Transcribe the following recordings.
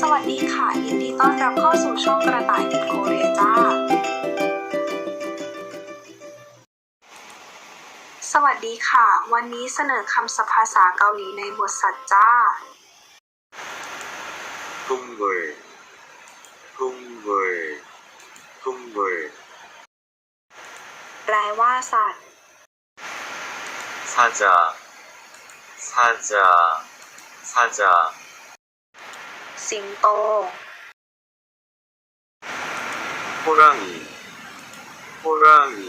สวัสดีค่ะ ยินดีต้อนรับเข้าสู่ช่องกระต่ายติดโคเรียจ้า สวัสดีค่ะ วันนี้เสนอคำศัพท์ภาษาเกาหลีในบทสัตว์จ้า 동물 동물 동물 แปลว่าสัตว์ 사자 사자 사자 สิงโต 호랑이 호랑이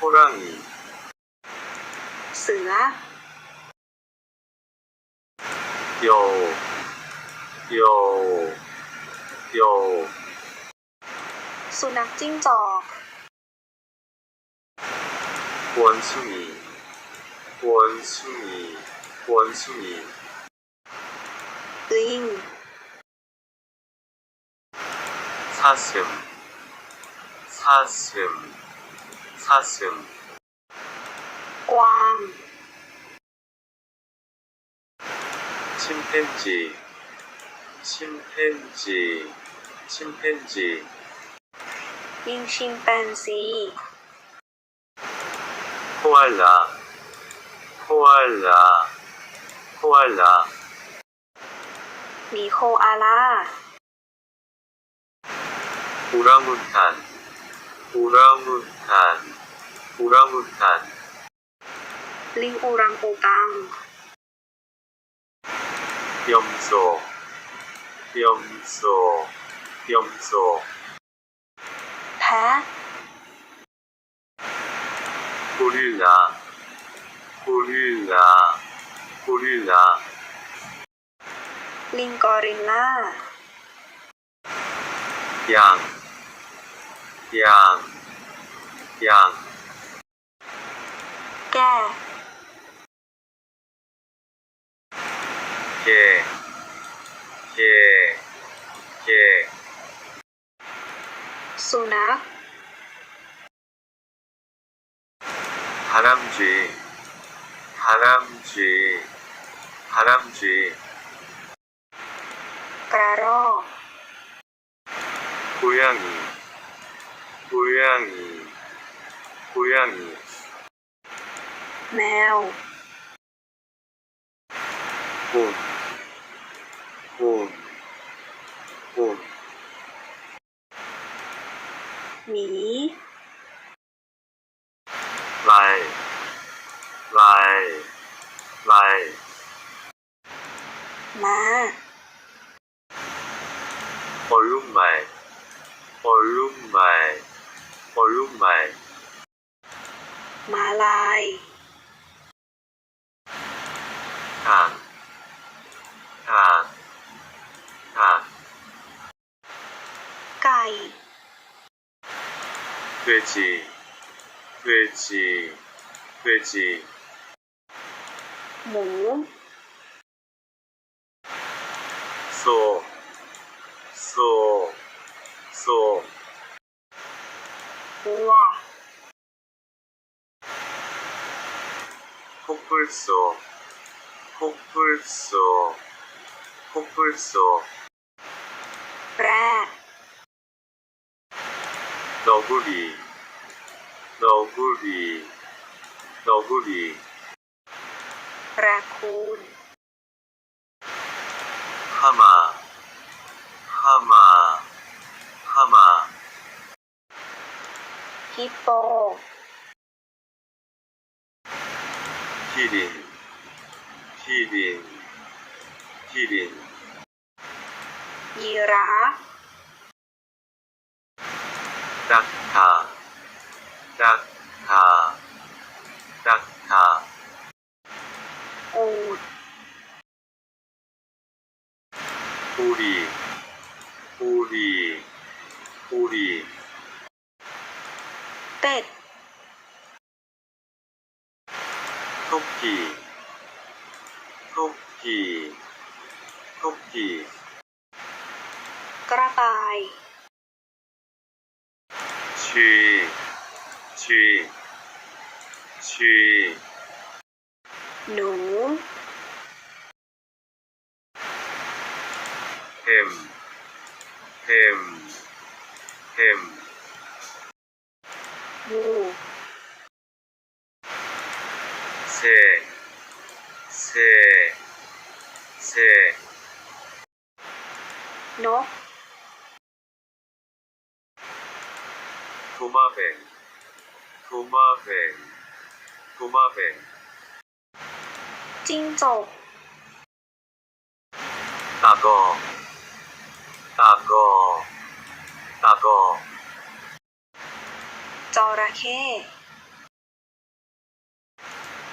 호랑이 เสือ 여 여 여 สุนัขจิ้งจอก 원숭이 원숭이 원숭이 ลิง 사슴 사슴 사슴 꽝 침팬지 침팬지 침팬지잉심팬지코알라 코알라 코알라미호알라 อาล่า 오랑우탄 오랑우탄 오랑우탄 ลิงอูรังอูกัง 염소 염소 염소 แพะ 고릴라 고릴라 고릴라 ลิงกอริลล่า 양 양, 양, 개, 개, 개, 개, 소나, 바람쥐, 바람쥐, 바람쥐, 까로, 고양이, 고양이, 고양이, แมว 곰, 곰, 곰, หมี 말, 말, 말, ม้า 얼룩말, 얼룩말, คนรุ่นใหม่ มาลายทางทางทางไก่เวจีเวจีเวจีหมูโซโซโซ 폭불소 폭불소 폭불소. 브라. 너구리 너구리 너구리. 라쿤 하마 하마 하마. 기뻐. ที่ดิน ที่ดิน ที่ดิน ยีราฟราคารา ขีทุトขีทุッキーกระต่ายชีชีชีหนูเข็มเข็มเข็มงู เซเซเซนกกุมาเบงกุมาเบงกุมาเบงจิ้งจกตากอตากอตากอจระเข้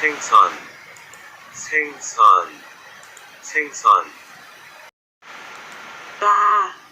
생선, 생선, 생선. 라.